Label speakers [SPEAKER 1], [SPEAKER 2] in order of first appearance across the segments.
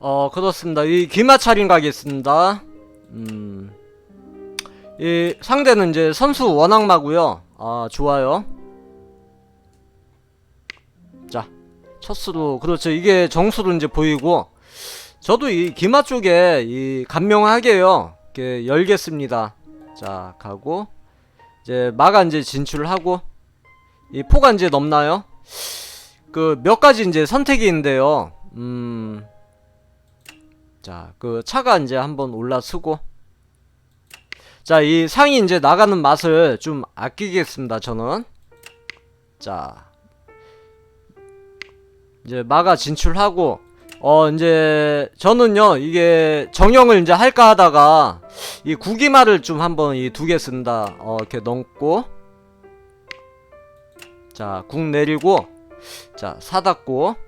[SPEAKER 1] 어 그렇습니다. 이 기마차림 가겠습니다. 음. 이 상대는 이제 선수 원악마고요. 아 좋아요. 자 첫수로 그렇죠. 이게 정수로 이제 보이고 저도 이 기마 쪽에 이 간명하게요. 이렇게 열겠습니다. 자 가고 이제 마가 이제 진출하고 이 포가 이제 넘나요? 그 몇 가지 이제 선택이 있는데요. 음. 자, 그 차가 이제 한번 올라서고 자, 이 상이 이제 나가는 맛을 좀 아끼겠습니다, 저는. 자. 이제 마가 진출하고 어 이제 저는요 이게 정형을 이제 할까 하다가 이 구기마를 좀 한번 이 두 개 쓴다 어 이렇게 넘고 자국 내리고 자 사닫고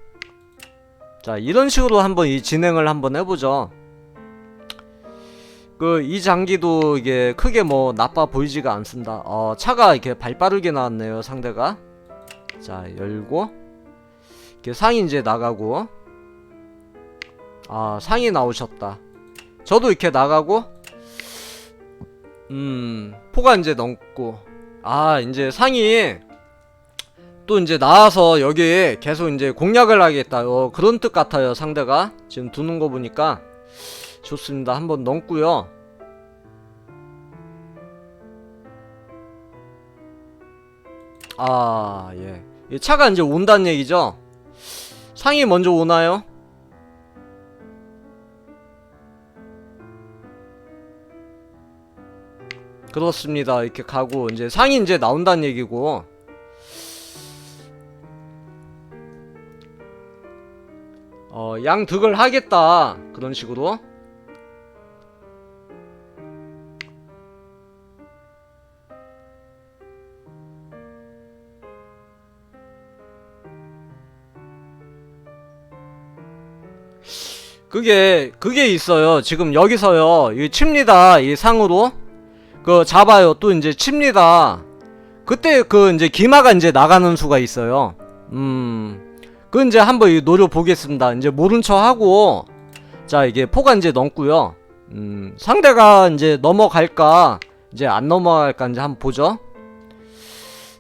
[SPEAKER 1] 자 이런 식으로 한번 이 진행을 한번 해보죠. 그 이 장기도 이게 크게 뭐 나빠 보이지가 않습니다. 어 차가 이렇게 발빠르게 나왔네요 상대가. 자 열고. 이렇게 상이 이제 나가고. 아 상이 나오셨다. 저도 이렇게 나가고. 음 포가 이제 넘고. 아 이제 상이 또 이제 나와서 여기 계속 이제 공략을 하겠다. 어, 그런 뜻 같아요 상대가. 지금 두는 거 보니까. 좋습니다. 한번 넘고요. 아예. 이 차가 이제 온다는 얘기죠? 상이 먼저 오나요? 그렇습니다. 이렇게 가고 이제 상이 이제 나온다는 얘기고 어, 양득을 하겠다. 그런 식으로. 그게, 그게 있어요. 지금 여기서요. 이 칩니다. 이 상으로. 그 잡아요. 또 이제 칩니다. 그때 그 이제 기마가 이제 나가는 수가 있어요. 음. 그 이제 한번 이 노려 보겠습니다. 이제 모른 척 하고 자 이게 포가 이제 넘고요. 음 상대가 이제 넘어갈까 이제 안 넘어갈까 이제 한번 보죠.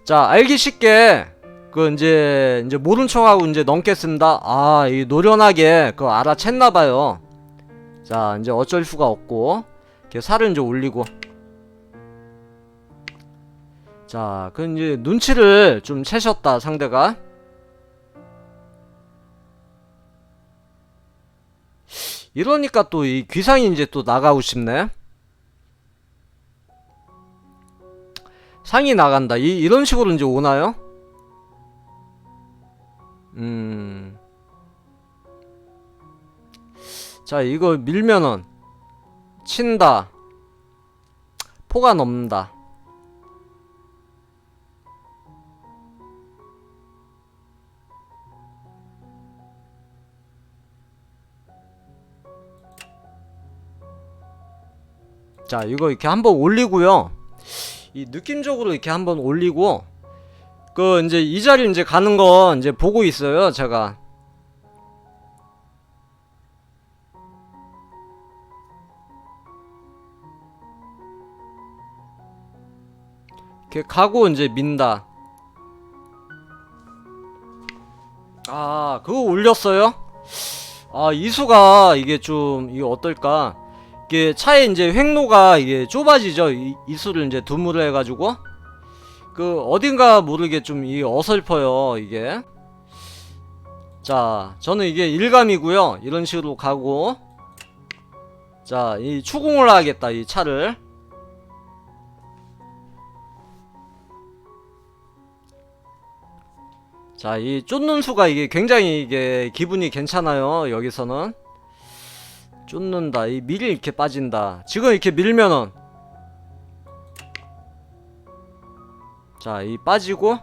[SPEAKER 1] 자 알기 쉽게 그 이제 이제 모른 척하고 이제 넘겠습니다. 아 이 노련하게 그 알아챘나봐요. 자 이제 어쩔 수가 없고 이렇게 살을 이제 올리고 자 그 이제 눈치를 좀 채셨다 상대가. 이러니까 또 이 귀상이 이제 또 나가고 싶네. 상이 나간다. 이 이런 식으로 이제 오나요? 음. 자, 이거 밀면은 친다. 포가 넘는다. 자 이거 이렇게 한번 올리고요. 이 느낌적으로 이렇게 한번 올리고 그 이제 이 자리 이제 가는 거 이제 보고 있어요 제가. 이렇게 가고 이제 민다. 아 그거 올렸어요? 아 이수가 이게 좀 이게 어떨까 이게 차에 이제 횡로가 이게 좁아지죠. 이, 이수를 이제 두무를 해가지고 그 어딘가 모르게 좀 이 어설퍼요 이게. 자, 저는 이게 일감이고요. 이런 식으로 가고 자, 이 추궁을 하겠다 이 차를. 자, 이 쫓는 수가 이게 굉장히 이게 기분이 괜찮아요. 여기서는. 쫓는다. 이 밀이 이렇게 빠진다. 지금 이렇게 밀면은 자, 이 빠지고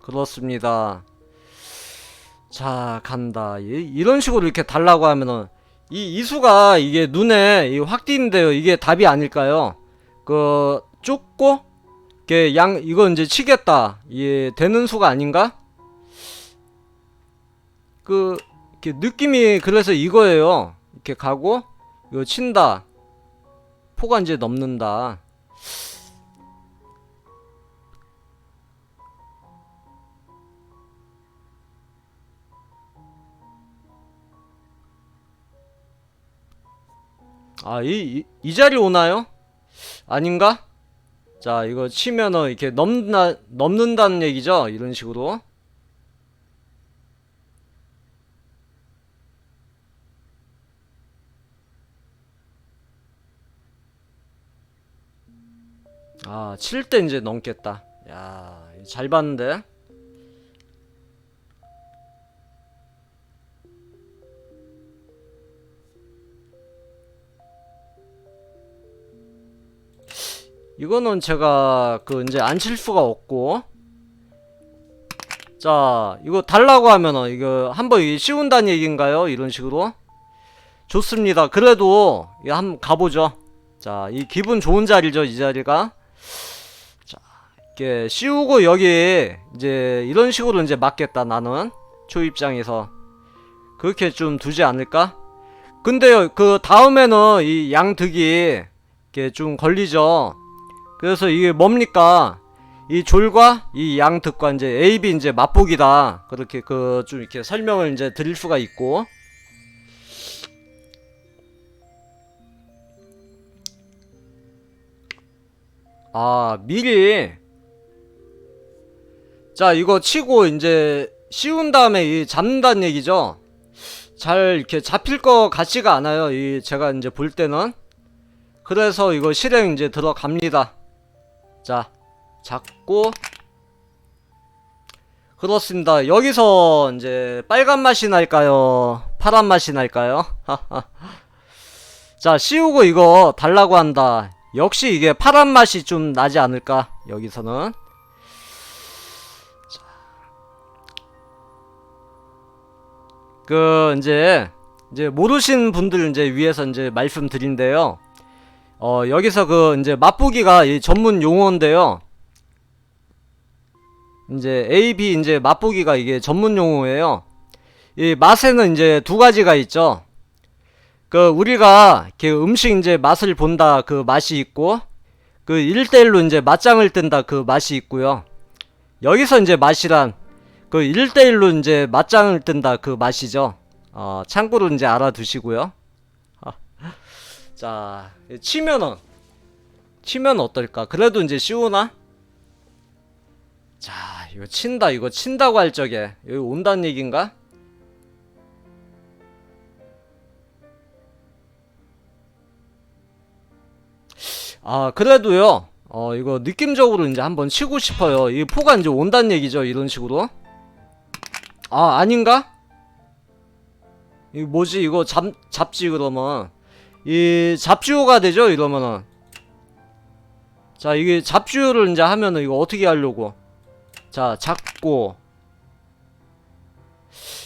[SPEAKER 1] 그렇습니다. 자, 간다. 이, 이런 식으로 이렇게 달라고 하면은 이 이수가 이게 눈에 이확 띄는데요. 이게 답이 아닐까요? 그 쫓고 이게 양 이거 이제 치겠다 이게 되는 수가 아닌가? 그 이렇게 느낌이 그래서 이거예요. 이렇게 가고 이거 친다. 포가 이제 넘는다. 아, 이, 이, 이 자리 오나요? 아닌가? 자, 이거 치면은 이렇게 넘나, 넘는다는 얘기죠? 이런 식으로. 아, 칠 때 이제 넘겠다. 야, 잘 봤는데. 이거는 제가 그 이제 안 칠 수가 없고. 자, 이거 달라고 하면은 이거 한번 씌운다는 얘기인가요? 이런 식으로. 좋습니다. 그래도 이거 한번 가보죠. 자, 이 기분 좋은 자리죠, 이 자리가. 자, 이렇게 씌우고 여기 이제 이런 식으로 이제 맞겠다, 나는. 초 입장에서. 그렇게 좀 두지 않을까? 근데요, 그 다음에는 이 양득이 이렇게 좀 걸리죠. 그래서 이게 뭡니까? 이 졸과 이 양득과 이제 A, B 이제 맛보기다. 그렇게 그 좀 이렇게 설명을 이제 드릴 수가 있고. 아, 미리. 자, 이거 치고 이제 씌운 다음에 이 잡는다는 얘기죠. 잘 이렇게 잡힐 것 같지가 않아요. 이 제가 이제 볼 때는. 그래서 이거 실행 이제 들어갑니다. 자, 잡고 그렇습니다. 여기서 이제 빨간 맛이 날까요? 파란 맛이 날까요? 자, 씌우고 이거 달라고 한다. 역시 이게 파란 맛이 좀 나지 않을까? 여기서는. 자. 그 이제 이제 모르신 분들 이제 위해서 이제 말씀드린데요. 어, 여기서 그 이제 맛보기가 이 전문 용어인데요. 이제 A, B 이제 맛보기가 이게 전문 용어예요. 이 맛에는 이제 두 가지가 있죠. 그 우리가 이렇게 음식 이제 맛을 본다 그 맛이 있고 그 1대1로 이제 맞짱을 뜬다 그 맛이 있고요. 여기서 이제 맛이란 그 1대1로 이제 맞짱을 뜬다 그 맛이죠. 어, 참고로 이제 알아두시고요. 자, 치면은 치면 어떨까? 그래도 이제 쉬우나? 자, 이거 친다. 이거 친다고 할 적에 여기 온다는 얘긴가? 아, 그래도요. 어, 이거 느낌적으로 이제 한번 치고 싶어요. 이 포가 이제 온다는 얘기죠. 이런 식으로. 아, 아닌가? 이 뭐지? 이거 잡 잡지 그러면 이 잡주호가 되죠 이러면은. 자 이게 잡주호를 이제 하면은 이거 어떻게 하려고? 자 잡고.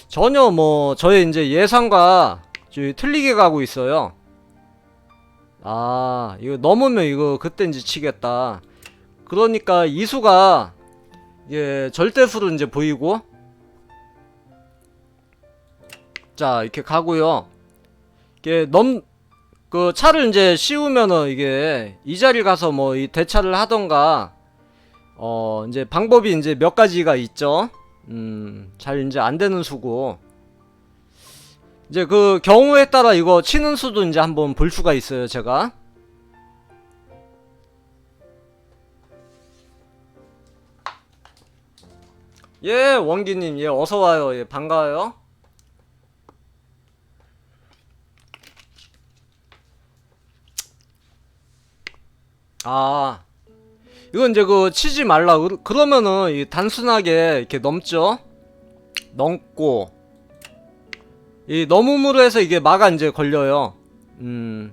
[SPEAKER 1] 전혀 뭐 저의 이제 예상과 좀 틀리게 가고 있어요. 아 이거 넘으면 이거 그때 이제 치겠다. 그러니까 이수가 예 절대수로 이제 보이고. 자 이렇게 가고요. 이게 넘 그 차를 이제 씌우면은 이게 이 자리 가서 뭐 이 대차를 하던가 어 이제 방법이 이제 몇 가지가 있죠. 음, 잘 이제 안 되는 수고. 이제 그 경우에 따라 이거 치는 수도 이제 한번 볼 수가 있어요, 제가. 예, 원기님, 예, 어서 와요. 예, 반가워요. 아, 이건 이제 그 치지 말라. 그- 그러면은 이 단순하게 이렇게 넘죠. 넘고 이 넘음으로 해서 이게 마가 이제 걸려요. 음.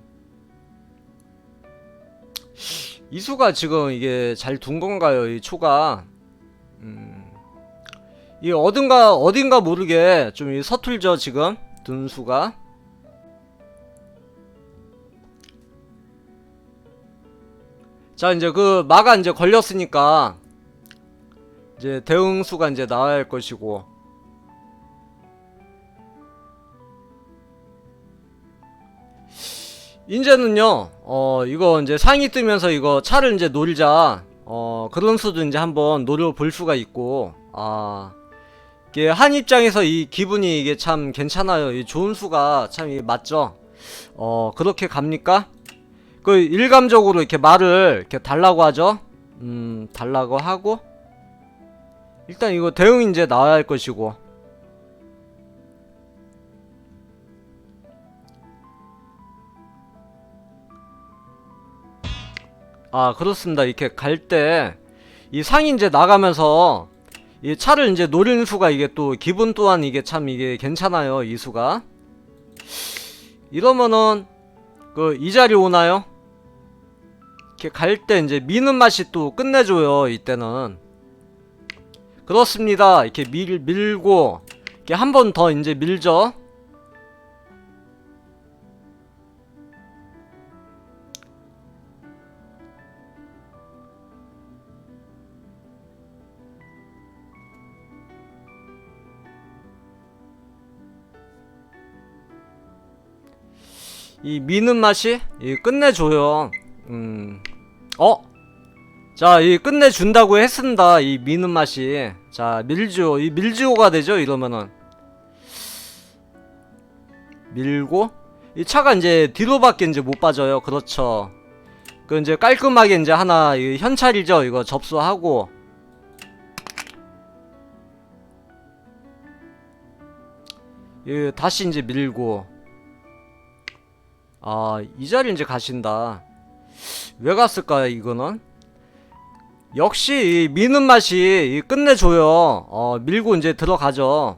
[SPEAKER 1] 이수가 지금 이게 잘 둔 건가요? 이 초가. 음. 이 어딘가 어딘가 모르게 좀 이 서툴죠 지금 둔 수가. 자 이제 그 마가 이제 걸렸으니까 이제 대응수가 이제 나와야 할 것이고. 이제는요 어 이거 이제 상이 뜨면서 이거 차를 이제 노리자. 어 그런 수도 이제 한번 노려볼 수가 있고. 아 이게 한 입장에서 이 기분이 이게 참 괜찮아요. 이 좋은 수가 참이 맞죠? 어 그렇게 갑니까 그 일감적으로 이렇게 말을 이렇게 달라고 하죠? 음 달라고 하고? 일단 이거 대응 이제 나와야 할 것이고. 아 그렇습니다. 이렇게 갈 때 이 상이 이제 나가면서 이 차를 이제 노리는 수가 이게 또 기분 또한 이게 참 이게 괜찮아요 이 수가. 이러면은 그 이 자리 오나요? 이렇게 갈 때 이제 미는 맛이 또 끝내줘요 이때는. 그렇습니다. 이렇게 밀 밀고 이렇게 한 번 더 이제 밀죠. 이 미는 맛이 이 끝내줘요. 음, 어? 자, 이 끝내준다고 했습니다. 이 미는 맛이. 자, 밀지오. 이 밀지오가 되죠, 이러면은. 밀고, 이 차가 이제 뒤로밖에 이제 못 빠져요. 그렇죠. 그 이제 깔끔하게 이제 하나, 이 현찰이죠. 이거 접수하고. 이 다시 이제 밀고. 아, 이 자리 이제 가신다. 왜 갔을까, 이거는? 역시, 이 미는 맛이 이 끝내줘요. 어, 밀고 이제 들어가죠.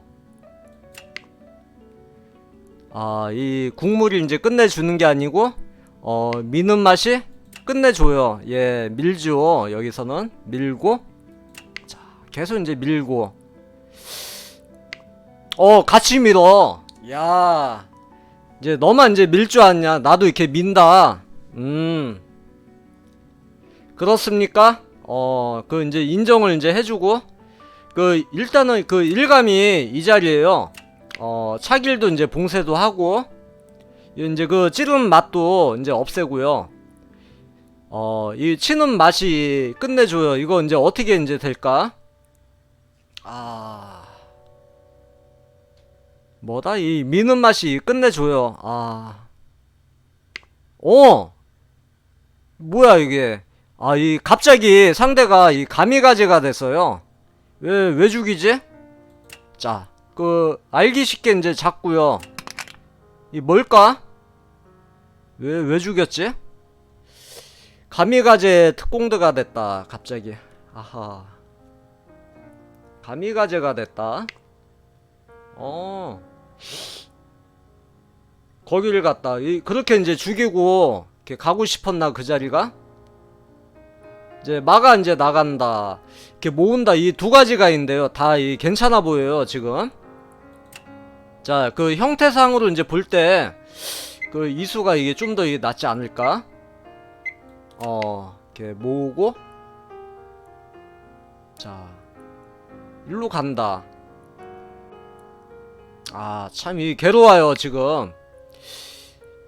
[SPEAKER 1] 아, 이 국물이 이제 끝내주는 게 아니고, 어, 미는 맛이 끝내줘요. 예, 밀죠. 여기서는. 밀고. 자, 계속 이제 밀고. 어, 같이 밀어. 야. 이제 너만 이제 밀 줄 아냐? 나도 이렇게 민다. 음. 그렇습니까? 어, 그 이제 인정을 이제 해주고 그 일단은 그 일감이 이 자리에요. 어, 차길도 이제 봉쇄도 하고 이제 그 찌른 맛도 이제 없애고요. 어, 이 치는 맛이 끝내줘요. 이거 이제 어떻게 이제 될까? 아. 뭐다 이 미는 맛이 끝내줘요 아 어! 뭐야 이게 아 이 갑자기 상대가 이 가미가제가 됐어요 왜 왜 죽이지? 자 그 알기 쉽게 이제 잡고요 이 뭘까? 왜 왜 죽였지? 가미가제 특공대가 됐다 갑자기 아하 가미가제가 됐다 어 거기를 갔다. 이, 그렇게 이제 죽이고 이렇게 가고 싶었나 그 자리가? 이제 마가 이제 나간다. 이렇게 모은다. 이 두 가지가 있는데요. 다 이 괜찮아 보여요 지금. 자, 그 형태상으로 이제 볼 때 그 이수가 이게 좀 더 낫지 않을까? 어, 이렇게 모으고 자, 일로 간다. 아, 참, 이, 괴로워요, 지금.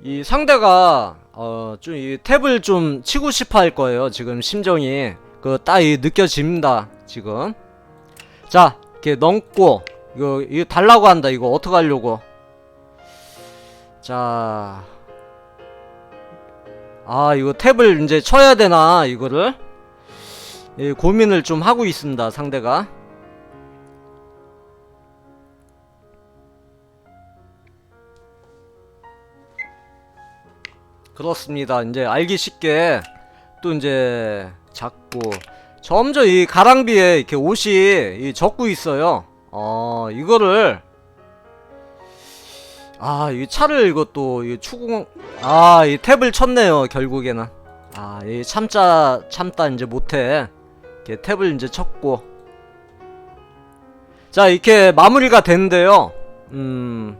[SPEAKER 1] 이 상대가, 어, 좀, 이 탭을 좀 치고 싶어 할 거예요, 지금, 심정이. 그, 딱, 이, 느껴집니다, 지금. 자, 이렇게 넘고, 이거, 이거 달라고 한다, 이거, 어떡하려고. 자. 아, 이거 탭을 이제 쳐야 되나, 이거를? 예, 고민을 좀 하고 있습니다, 상대가. 그렇습니다. 이제 알기 쉽게 또 이제 잡고 점점 이 가랑비에 이렇게 옷이 이 적고 있어요. 어 이거를 아 이 차를 이것도 이 추궁 아이 탭을 쳤네요 결국에는 아이 참자 참다 이제 못해 이렇게 탭을 이제 쳤고 자 이렇게 마무리가 됐는데요. 음